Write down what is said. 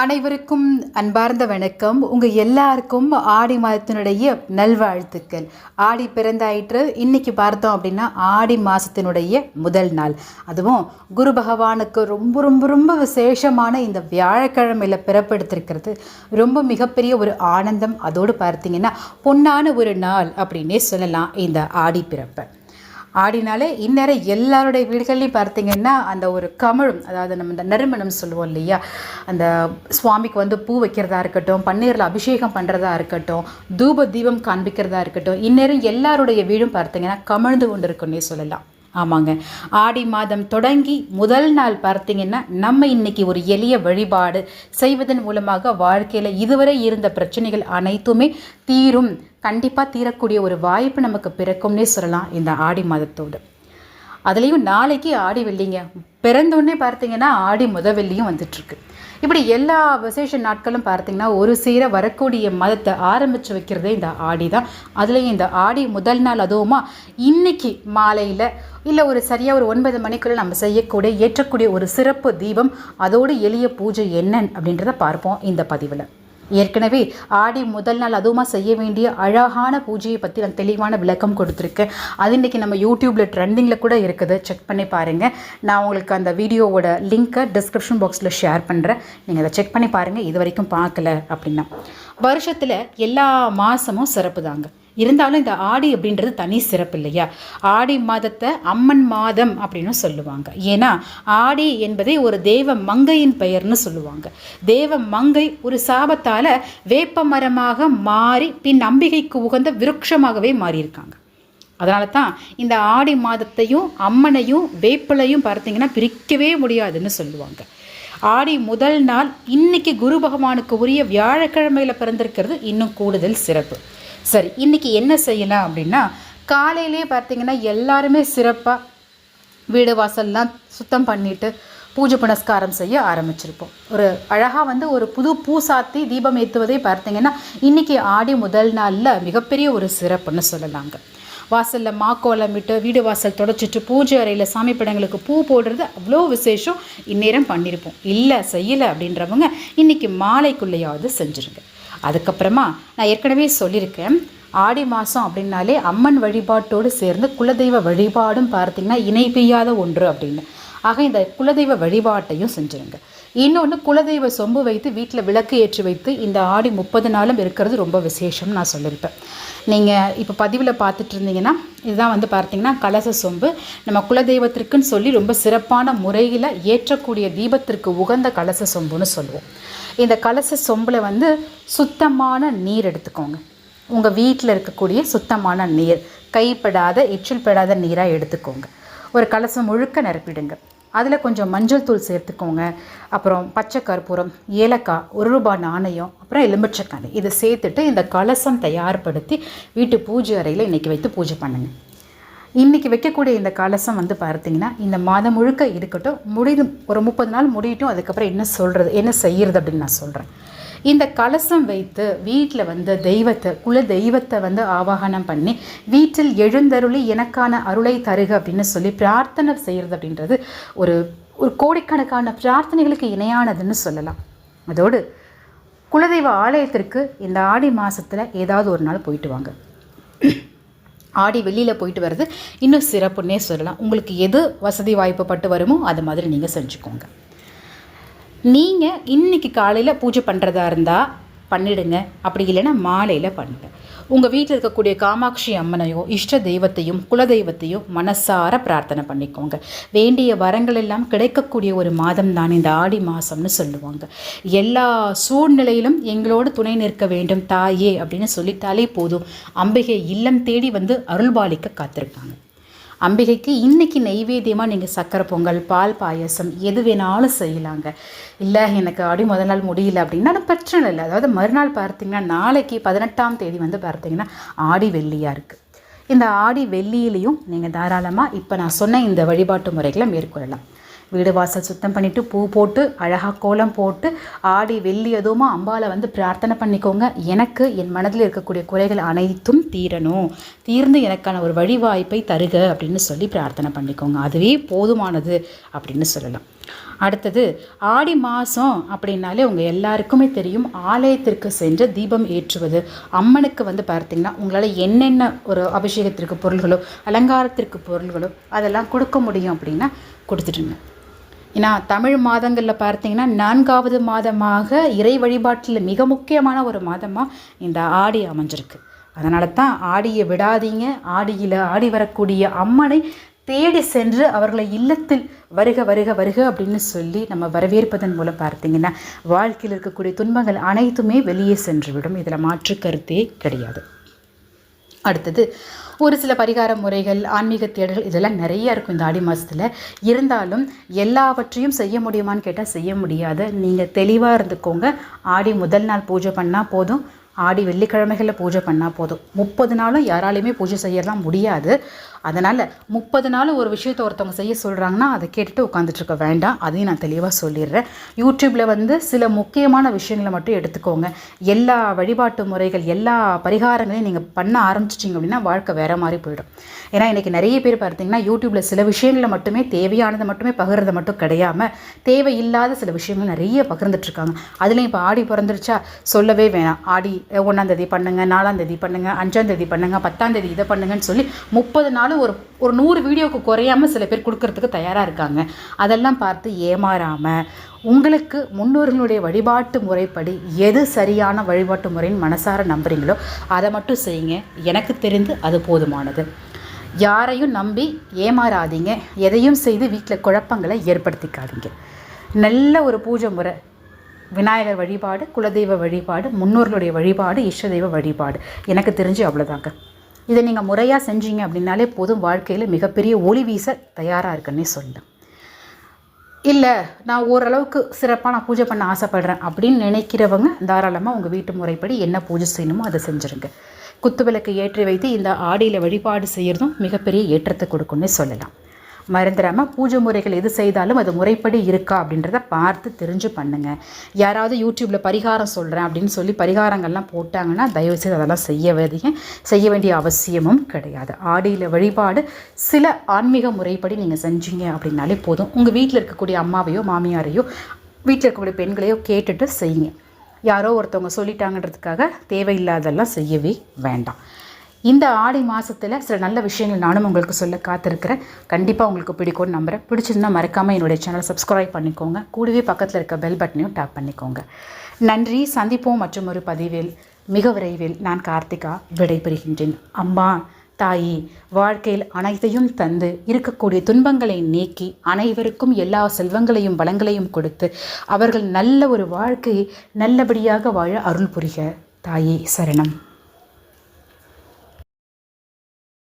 அனைவருக்கும் அன்பார்ந்த வணக்கம். உங்கள் எல்லாருக்கும் ஆடி மாதத்தினுடைய நல்வாழ்த்துக்கள். ஆடி பிறந்தாயிற்று. இன்னைக்கு பார்த்தோம் அப்படின்னா ஆடி மாதத்தினுடைய முதல் நாள். அதுவும் குரு பகவானுக்கு ரொம்ப ரொம்ப ரொம்ப விசேஷமான இந்த வியாழக்கிழமையில் பிறப்பெடுத்திருக்கிறது. ரொம்ப மிகப்பெரிய ஒரு ஆனந்தம். அதோடு பார்த்தீங்கன்னா பொன்னான ஒரு நாள் அப்படின்னே சொல்லலாம் இந்த ஆடி பிறப்பை. ஆடினாலே இந்நேரம் எல்லாருடைய வீடுகள்லையும் பார்த்தீங்கன்னா அந்த ஒரு கமழும் அதாவது நம்ம இந்த நறுமணம் சொல்லுவோம் இல்லையா? அந்த சுவாமிக்கு வந்து பூ வைக்கிறதா இருக்கட்டும் பன்னீரில் அபிஷேகம் பண்ணுறதா இருக்கட்டும் தூப தீபம் காண்பிக்கிறதா இருக்கட்டும் இந்நேரம் எல்லாருடைய வீடும் பார்த்தீங்கன்னா கமழ்ந்து கொண்டு இருக்குன்னே சொல்லலாம். ஆமாங்க. ஆடி மாதம் தொடங்கி முதல் நாள் பார்த்தீங்கன்னா நம்ம இன்னைக்கு ஒரு எளிய வழிபாடு செய்வதன் மூலமாக வாழ்க்கையில் இதுவரை இருந்த பிரச்சனைகள் அனைத்துமே தீரும். கண்டிப்பாக தீரக்கூடிய ஒரு வாய்ப்பு நமக்கு பிறக்கும்னே சொல்லலாம் இந்த ஆடி மாதத்தோடு. அதுலேயும் நாளைக்கு ஆடி வெள்ளிங்க. பிறந்தோடனே பார்த்தீங்கன்னா ஆடி முத வெள்ளியும் வந்துட்டுருக்கு. இப்படி எல்லா விசேஷ நாட்களும் பார்த்தீங்கன்னா ஒரு சீர வரக்கூடிய மதத்தை ஆரம்பித்து வைக்கிறதே இந்த ஆடி தான் அதுலேயும் இந்த ஆடி முதல் நாள் அதுவுமா இன்னைக்கு மாலையில் இல்லை ஒரு சரியாக ஒரு ஒன்பது மணிக்குள்ளே நம்ம செய்யக்கூடிய ஏற்றக்கூடிய ஒரு சிறப்பு தீபம் அதோடு எளிய பூஜை என்னன்னு அப்படின்றத பார்ப்போம் இந்த பதிவில். ஏற்கனவே ஆடி முதல் நாள் அதுவுமா செய்ய வேண்டிய அழகான பூஜையை பற்றி நான் தெளிவான விளக்கம் கொடுத்துருக்கேன் அது இன்றைக்கி நம்ம யூடியூப்பில் ட்ரெண்டிங்கில் கூட இருக்குது. செக் பண்ணி பாருங்கள் நான் உங்களுக்கு அந்த வீடியோவோட லிங்க்கை டிஸ்கிரிப்ஷன் பாக்ஸில் ஷேர் பண்ணுறேன் நீங்கள் அதை செக் பண்ணி பாருங்கள் இது வரைக்கும் பார்க்கல அப்படின்னா. வருஷத்தில் எல்லா மாதமும் சிறப்பு தாங்க இருந்தாலும் இந்த ஆடி அப்படின்றது தனி சிறப்பு இல்லையா? ஆடி மாதத்தை அம்மன் மாதம் அப்படின்னு சொல்லுவாங்க. ஏன்னா ஆடி என்பதே ஒரு தேவ மங்கையின் பெயர்னு சொல்லுவாங்க. தேவ மங்கை ஒரு சாபத்தால் வேப்ப மரமாக மாறி பின் அம்பிகைக்கு உகந்த விருட்சமாகவே மாறியிருக்காங்க. அதனால தான் இந்த ஆடி மாதத்தையும் அம்மனையும் வேப்பிலையும் பார்த்தீங்கன்னா பிரிக்கவே முடியாதுன்னு சொல்லுவாங்க. ஆடி முதல் நாள் இன்னைக்கு குரு பகவானுக்கு உரிய வியாழக்கிழமையில் பிறந்திருக்கிறது இன்னும் கூடுதல் சிறப்பு. சரி இன்றைக்கி என்ன செய்யலாம் அப்படின்னா காலையிலே பார்த்தீங்கன்னா எல்லாருமே சிறப்பாக வீடு வாசல்லாம் சுத்தம் பண்ணிவிட்டு பூஜை புனஸ்காரம் செய்ய ஆரம்பிச்சிருப்போம். ஒரு அழகாக வந்து ஒரு புது பூ சாத்தி தீபம் ஏற்றுவதே பார்த்தீங்கன்னா இன்றைக்கி ஆடி முதல் நாளில் மிகப்பெரிய ஒரு சிறப்புன்னு சொல்லலாங்க. வாசலில் மாக்கோலம் விட்டு வீடு வாசல் தொடச்சிட்டு பூஜை அறையில் சாமி படங்களுக்கு பூ போடுறது அவ்வளோ விசேஷம். இந்நேரம் பண்ணியிருப்போம் இல்லை செய்யலை அப்படின்றவங்க இன்னைக்கு மாலைக்குள்ளேயாவது செஞ்சுருங்க. அதுக்கப்புறமா நான் ஏற்கனவே சொல்லியிருக்கேன். ஆடி மாதம் அப்படின்னாலே அம்மன் வழிபாட்டோடு சேர்ந்து குலதெய்வ வழிபாடும் பார்த்திங்கன்னா இணை பெய்யாத ஒன்று அப்படின்னு. ஆக இந்த குலதெய்வ வழிபாட்டையும் செஞ்சுருங்க. இன்னொன்று குலதெய்வ சொம்பு வைத்து வீட்டில் விளக்கு ஏற்றி வைத்து இந்த ஆடி முப்பது நாளும் இருக்கிறது ரொம்ப விசேஷம் நான் சொல்லியிருப்பேன் நீங்கள் இப்போ பதிவில் பார்த்துட்டு இருந்தீங்கன்னா இதுதான் வந்து பார்த்தீங்கன்னா கலச சொம்பு. நம்ம குலதெய்வத்திற்குன்னு சொல்லி ரொம்ப சிறப்பான முறையில் ஏற்றக்கூடிய தீபத்திற்கு உகந்த கலச சொம்புன்னு சொல்லுவோம். இந்த கலச சொம்பில் வந்து சுத்தமான நீர் எடுத்துக்கோங்க. உங்கள் வீட்டில் இருக்கக்கூடிய சுத்தமான நீர் கைப்படாத எச்சில் படாத நீராக எடுத்துக்கோங்க. ஒரு கலசம் முழுக்க நிரப்பிடுங்க. அதில் கொஞ்சம் மஞ்சள் தூள் சேர்த்துக்கோங்க. அப்புறம் பச்சை கற்பூரம் ஏலக்காய் ஒரு ரூபாய் நாணயம் அப்புறம் எலுமிச்சக்காய் இதை சேர்த்துட்டு இந்த கலசம் தயார்படுத்தி வீட்டு பூஜை அறையில் இன்றைக்கி வைத்து பூஜை பண்ணுங்கள் இன்றைக்கி வைக்கக்கூடிய இந்த கலசம் வந்து பார்த்தீங்கன்னா இந்த மாதம் முழுக்க இருக்கட்டும் முடியும் ஒரு முப்பது நாள் முடியட்டும் அதுக்கப்புறம் என்ன சொல்கிறது என்ன செய்கிறது அப்படின்னு நான் சொல்கிறேன் இந்த கலசம் வைத்து வீட்டில் வந்து தெய்வத்தை குல தெய்வத்தை வந்து ஆவாகனம் பண்ணி வீட்டில் எழுந்தருளி எனக்கான அருளை தருக அப்படின்னு சொல்லி பிரார்த்தனை செய்கிறது அப்படின்றது ஒரு ஒரு கோடிக்கணக்கான பிரார்த்தனைகளுக்கு இணையானதுன்னு சொல்லலாம். அதோடு குலதெய்வ ஆலயத்திற்கு இந்த ஆடி மாதத்தில் ஏதாவது ஒரு நாள் போயிட்டு வாங்க. ஆடி வெளியில் போயிட்டு வர்றது இன்னும் சிறப்புன்னே சொல்லலாம். உங்களுக்கு எது வசதி வாய்ப்பு பட்டு வருமோ அது மாதிரி நீங்கள் செஞ்சுக்கோங்க. நீங்கள் இன்றைக்கி காலையில் பூஜை பண்ணுறதா இருந்தால் பண்ணிடுங்க. அப்படி இல்லைன்னா மாலையில் பண்ணுங்க. உங்கள் வீட்டில் இருக்கக்கூடிய காமாட்சி அம்மனையோ இஷ்ட தெய்வத்தையும் குலதெய்வத்தையும் மனசார பிரார்த்தனை பண்ணிக்கோங்க. வேண்டிய வரங்கள் எல்லாம் கிடைக்கக்கூடிய ஒரு மாதம் தான் இந்த ஆடி மாதம்னு சொல்லுவாங்க. எல்லா சூழ்நிலையிலும் எங்களோடு துணை நிற்க வேண்டும் தாயே அப்படின்னு சொல்லிட்டாலே போதும். அம்பிகை இல்லம் தேடி வந்து அருள்பாலிக்க காத்திருக்காங்க. அம்பிகைக்கு இன்றைக்கி நெய்வேத்தியமாக நீங்கள் சக்கரை பொங்கல் பால் பாயசம் எது வேணாலும் செய்யலாங்க. இல்லை எனக்கு ஆடி முதல் நாள் முடியல அப்படின்னா பிரச்சனை இல்லை. அதாவது மறுநாள் பார்த்திங்கன்னா நாளைக்கு பதினெட்டாம் தேதி வந்து பார்த்திங்கன்னா ஆடி வெள்ளியாக இருக்குது இந்த ஆடி வெள்ளியிலையும் நீங்கள் தாராளமாக இப்போ நான் சொன்ன இந்த வழிபாட்டு முறைகளை மேற்கொள்ளலாம். வீடு வாசல் சுத்தம் பண்ணிவிட்டு பூ போட்டு அழகாக கோலம் போட்டு ஆடி வெள்ளி எதுவுமோ அம்பாவை வந்து பிரார்த்தனை பண்ணிக்கோங்க. எனக்கு என் மனதில் இருக்கக்கூடிய குறைகள் அனைத்தும் தீரணும். தீர்ந்து எனக்கான ஒரு வழிவாய்ப்பை தருக அப்படின்னு சொல்லி பிரார்த்தனை பண்ணிக்கோங்க. அதுவே போதுமானது அப்படின்னு சொல்லலாம். அடுத்தது ஆடி மாதம் அப்படின்னாலே உங்கள் எல்லாருக்குமே தெரியும். ஆலயத்திற்கு சென்று தீபம் ஏற்றுவது. அம்மனுக்கு வந்து பார்த்தீங்கன்னா உங்களால் என்னென்ன ஒரு அபிஷேகத்திற்கு பொருள்களோ அலங்காரத்திற்கு பொருள்களோ அதெல்லாம் கொடுக்க முடியும் அப்படின்னா கொடுத்துட்டுங்க ஏன்னா தமிழ் மாதங்களில் பார்த்தீங்கன்னா நான்காவது மாதமாக இறை வழிபாட்டில் மிக முக்கியமான ஒரு மாதமாக இந்த ஆடி அமைஞ்சிருக்கு. அதனால தான் ஆடியை விடாதீங்க. ஆடியில் ஆடி வரக்கூடிய அம்மனை தேடி சென்று அவர்களை இல்லத்தில் வருக வருக வருக அப்படின்னு சொல்லி நம்ம வரவேற்பதன் மூலம் பார்த்தீங்கன்னா வாழ்க்கையில் இருக்கக்கூடிய துன்பங்கள் அனைத்துமே வெளியே சென்றுவிடும். இதில் மாற்று கருத்தே கிடையாது. அடுத்தது ஒரு சில பரிகார முறைகள் ஆன்மீக தேடல்கள் இதெல்லாம் நிறைய இருக்கும் இந்த ஆடி மாதத்தில் இருந்தாலும் எல்லாவற்றையும் செய்ய முடியுமான்னு கேட்டால் செய்ய முடியாது. நீங்கள் தெளிவாக இருந்துக்கோங்க. ஆடி முதல் நாள் பூஜை பண்ணால் போதும். ஆடி வெள்ளிக்கிழமைகளில் பூஜை பண்ணால் போதும். முப்பது நாளும் யாராலையுமே பூஜை செய்யலாம் முடியாது. அதனால் முப்பது நாள் ஒரு விஷயத்தை ஒருத்தவங்க செய்ய சொல்கிறாங்கன்னா அதை கேட்டுட்டு உட்காந்துட்ருக்க வேண்டாம். அதையும் நான் தெளிவாக சொல்லிடுறேன். யூடியூப்பில் வந்து சில முக்கியமான விஷயங்களை மட்டும் எடுத்துக்கோங்க. எல்லா வழிபாட்டு முறைகள் எல்லா பரிகாரங்களையும் நீங்கள் பண்ண ஆரம்பிச்சிட்டிங்க அப்படின்னா வாழ்க்கை வேறு மாதிரி போயிடும். ஏன்னா இன்றைக்கி நிறைய பேர் பார்த்தீங்கன்னா யூடியூப்பில் சில விஷயங்களை மட்டுமே தேவையானதை மட்டுமே பகிர்றதை மட்டும் கிடையாமல் தேவையில்லாத சில விஷயங்கள் நிறைய பகிர்ந்துட்டுருக்காங்க அதுலேயும் இப்போ ஆடி பிறந்துருச்சா? சொல்லவே வேணாம். ஆடி ஒன்றாந்தேதி பண்ணுங்கள் நாலாந்தேதி பண்ணுங்கள் அஞ்சாந்தேதி பண்ணுங்கள் பத்தாந்தேதி இதை பண்ணுங்கன்னு சொல்லி முப்பது நாள் நாளும் ஒரு ஒரு நூறு வீடியோவுக்கு குறையாமல் சில பேர் கொடுக்கறதுக்கு தயாராக இருக்காங்க. அதெல்லாம் பார்த்து ஏமாறாமல் உங்களுக்கு முன்னோர்களுடைய வழிபாட்டு முறைப்படி எது சரியான வழிபாட்டு முறைன்னு மனசார நம்புறீங்களோ அதை மட்டும் செய்யுங்க. எனக்கு தெரிந்து அது போதுமானது. யாரையும் நம்பி ஏமாறாதீங்க. எதையும் செய்து வீட்டில் குழப்பங்களை ஏற்படுத்திக்காதீங்க. நல்ல ஒரு பூஜை முறை. விநாயகர் வழிபாடு குலதெய்வ வழிபாடு முன்னோர்களுடைய வழிபாடு இஷ்ட தெய்வ வழிபாடு. எனக்கு தெரிஞ்சு அவ்வளோதாங்க இதை நீங்கள் முறையாக செஞ்சீங்க அப்படின்னாலே போதும். வாழ்க்கையில் மிகப்பெரிய ஒளி வீச தயாராக இருக்குன்னே சொல்லலாம். இல்லை நான் ஓரளவுக்கு சிறப்பாக நான் பூஜை பண்ண ஆசைப்பட்றேன் அப்படின்னு நினைக்கிறவங்க தாராளமாக உங்கள் வீட்டு முறைப்படி என்ன பூஜை செய்யணுமோ அதை செஞ்சுருங்க. குத்துவிளக்கு ஏற்றி வைத்து இந்த ஆடியில் வழிபாடு செய்கிறதும் மிகப்பெரிய ஏற்றத்தை கொடுக்கும்னே சொல்லலாம். மறந்துடாமல் பூஜை முறைகள் எது செய்தாலும் அது முறைப்படி இருக்கா அப்படின்றத பார்த்து தெரிஞ்சு பண்ணுங்கள் யாராவது யூடியூப்பில் பரிகாரம் சொல்கிறேன் அப்படின்னு சொல்லி பரிகாரங்கள்லாம் போட்டாங்கன்னா தயவுசெய்து அதெல்லாம் செய்ய வேண்டிய செய்ய வேண்டிய அவசியமும் கிடையாது. ஆடியில் வழிபாடு சில ஆன்மீக முறைப்படி நீங்கள் செஞ்சீங்க அப்படின்னாலே போதும். உங்கள் வீட்டில் இருக்கக்கூடிய அம்மாவையோ மாமியாரையோ வீட்டில் இருக்கக்கூடிய பெண்களையோ கேட்டுட்டு செய்யுங்க. யாரோ ஒருத்தவங்க சொல்லிட்டாங்கன்றதுக்காக தேவையில்லாதெல்லாம் செய்யவே வேண்டாம். இந்த ஆடி மாதத்தில் சில நல்ல விஷயங்கள் நானும் உங்களுக்கு சொல்ல காத்திருக்கிறேன். கண்டிப்பாக உங்களுக்கு பிடிக்கும்னு நம்புகிறேன் பிடிச்சிருந்தா மறக்காமல் என்னுடைய சேனலை சப்ஸ்கிரைப் பண்ணிக்கோங்க. கூடவே பக்கத்தில் இருக்க பெல் பட்டனையும் டேப் பண்ணிக்கோங்க. நன்றி. சந்திப்போம் மற்றும் ஒரு பதிவில். மிக விரைவில் நான் கார்த்திகா விடைபெறுகின்றேன். அம்மா தாயி வாழ்க்கையில் அனைத்தையும் தந்து இருக்கக்கூடிய துன்பங்களை நீக்கி அனைவருக்கும் எல்லா செல்வங்களையும் வளங்களையும் கொடுத்து அவர்கள் நல்ல ஒரு வாழ்க்கையை நல்லபடியாக வாழ அருள் புரிக. தாயே சரணம்.